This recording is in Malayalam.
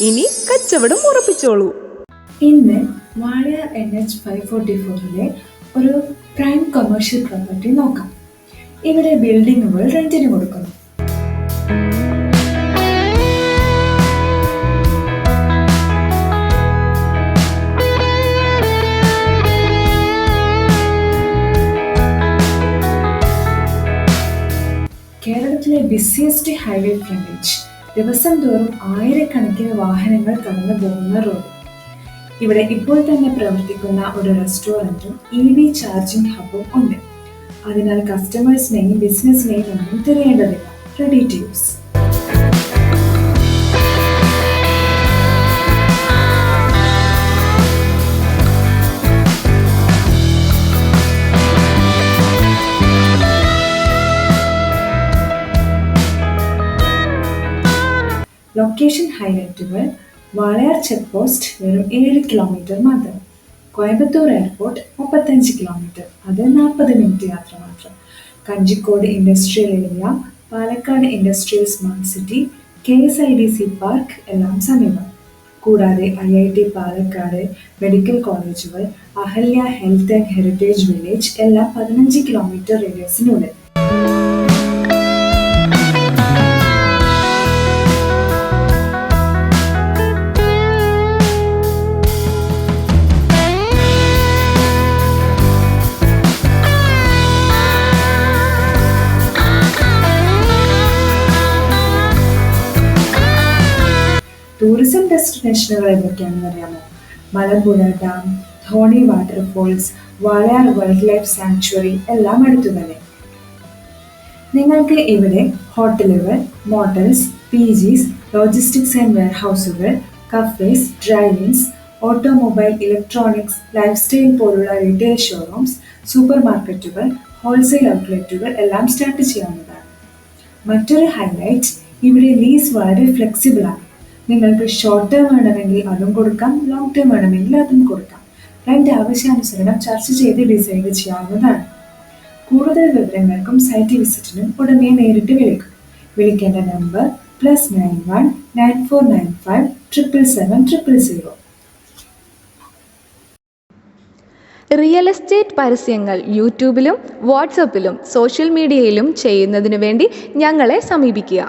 ഇനി കച്ചവടം ഉറപ്പിച്ചോളൂ. ഇന്ന് വാഴ എൻ എച്ച് ഫൈവ് ഫോർട്ടി ഫോറിലെ ഒരു പ്രൈം കൊമേഴ്ഷ്യൽ പ്രോപ്പർട്ടി നോക്കാം. ഇവിടെ ബിൽഡിങ്ങുകൾ റെന്റിന് കൊടുക്കുന്നു. കേരളത്തിലെ ബിസിയസ്റ്റ് ഹൈവേ ഫ്രണ്ടേജ് ദിവസം തോറും ആയിരക്കണക്കിന് വാഹനങ്ങൾ കടന്നു പോകുന്ന റോഡ് ഇവിടെ ഇപ്പോൾ തന്നെ പ്രവർത്തിക്കുന്ന ഒരു റെസ്റ്റോറന്റും ഇ വി ചാർജിംഗ് ഹബും ഉണ്ട്. അതിനാൽ കസ്റ്റമേഴ്സിനെയും ബിസിനസ്സിനെയും ഒന്നും തിരയേണ്ടതില്ല. റെഡി ടു യൂസ് ലൊക്കേഷൻ ഹൈലൈറ്റുകൾ വാളയാർ ചെക്ക് പോസ്റ്റ് വെറും ഏഴ് കിലോമീറ്റർ മാത്രം. കോയമ്പത്തൂർ എയർപോർട്ട് മുപ്പത്തഞ്ച് കിലോമീറ്റർ അത് നാൽപ്പത് മിനിറ്റ് യാത്ര മാത്രം. Kanjikode industrial area Palakkad industrial smart city K S I D C park എല്ലാം സമീപം. കൂടാതെ I I T Palakkad medical കോളേജുകൾ Ahalya health and heritage village എല്ലാം പതിനഞ്ച് കിലോമീറ്റർ റേഡിയസിനുള്ളിൽ ടൂറിസം ഡെസ്റ്റിനേഷനുകൾ എന്തൊക്കെയാണെന്ന് അറിയാമോ? Malampuzha dam Dhoni waterfalls Walayar wildlife sanctuary എല്ലാം അടുത്തു തന്നെ. നിങ്ങൾക്ക് ഇവിടെ ഹോട്ടലുകൾ motels P Jis logistics and വെയർഹൗസുകൾ cafes drivings automobile electronics lifestyle പോലുള്ള റീറ്റെയിൽ ഷോറൂംസ് സൂപ്പർ മാർക്കറ്റുകൾ ഹോൾസെയിൽ ഔട്ട്ലെറ്റുകൾ എല്ലാം സ്റ്റാർട്ട് ചെയ്യാവുന്നതാണ്. മറ്റൊരു ഹൈലൈറ്റ് ഇവിടെ ലീസ് വളരെ ഫ്ലെക്സിബിൾ ആണ്. നിങ്ങൾക്ക് ഷോർട്ട് ടേം വേണമെങ്കിൽ അതും കൊടുക്കാം ലോങ് ടേം വേണമെങ്കിൽ അതും കൊടുക്കാം. രണ്ട് ആവശ്യാനുസരണം ചർച്ച ചെയ്ത് ഡിസൈഡ് ചെയ്യാവുന്നതാണ്. കൂടുതൽ വിവരങ്ങൾക്കും സൈറ്റ് വിസിറ്റിനും ഉടനെ നേരിട്ട് വിളിക്കും വിളിക്കേണ്ട number plus nine one nine four nine five triple seven triple zero real estate പരസ്യങ്ങൾ യൂട്യൂബിലും വാട്സപ്പിലും സോഷ്യൽ മീഡിയയിലും ചെയ്യുന്നതിനു വേണ്ടി ഞങ്ങളെ സമീപിക്കുക.